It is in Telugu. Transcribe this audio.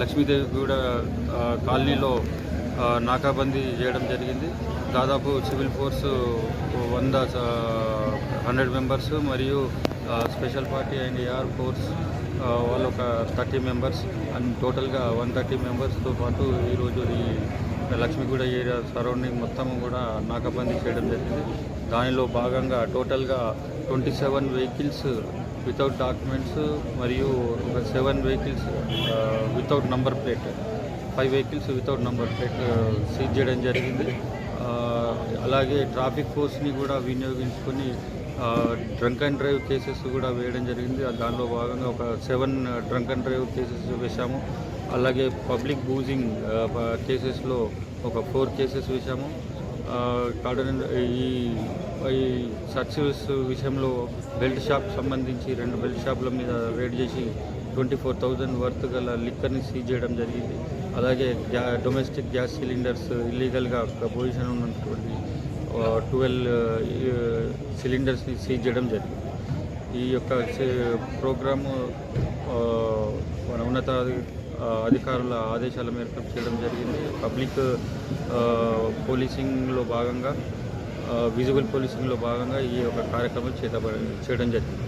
లక్ష్మీదేవి కూడా కాలనీలో నాకాబందీ చేయడం జరిగింది. దాదాపు సివిల్ ఫోర్స్ వంద హండ్రెడ్ మెంబర్స్ మరియు special party and AR force వాళ్ళు ఒక థర్టీ మెంబర్స్ అండ్ టోటల్గా వన్ థర్టీ మెంబర్స్తో పాటు ఈరోజు ఈ లక్ష్మీగూడ ఏరియా సరౌండింగ్ మొత్తం కూడా నాకాబందీ చేయడం జరిగింది. దానిలో భాగంగా టోటల్గా twenty seven vehicles without documents మరియు ఒక seven vehicles without number plate five vehicles without number plate seize చేయడం జరిగింది. అలాగే ట్రాఫిక్ ఫోర్స్ని కూడా వినియోగించుకొని డ్రంక్ అండ్ డ్రైవ్ కేసెస్ కూడా వేయడం జరిగింది. దానిలో భాగంగా ఒక seven drunk and drive cases వేశాము. అలాగే పబ్లిక్ బూజింగ్ కేసెస్లో ఒక ఫోర్ కేసెస్ వేశాము. కాటన్ ఈ ఈ సర్వీస్ విషయంలో బెల్ట్ షాప్ సంబంధించి రెండు బెల్ట్ షాపుల మీద రేడ్ చేసి ట్వంటీ ఫోర్ థౌజండ్ వర్త్ గల లిక్కర్ని సీజ్ చేయడం జరిగింది. అలాగే గ్యా డొమెస్టిక్ గ్యాస్ సిలిండర్స్ ఇల్లీగల్గా పొజిషన్ ఉన్నటువంటి ట్వెల్వ్ సిలిండర్స్ని సీజ్ చేయడం జరిగింది. ఈ యొక్క ప్రోగ్రాము మన ఉన్నత అధికారుల ఆదేశాల మేరకు చేయడం జరిగింది. పబ్లిక్ పోలీసింగ్లో భాగంగా విజిబుల్ పోలీసింగ్లో భాగంగా ఈ యొక్క కార్యక్రమం చేత చేయడం జరిగింది.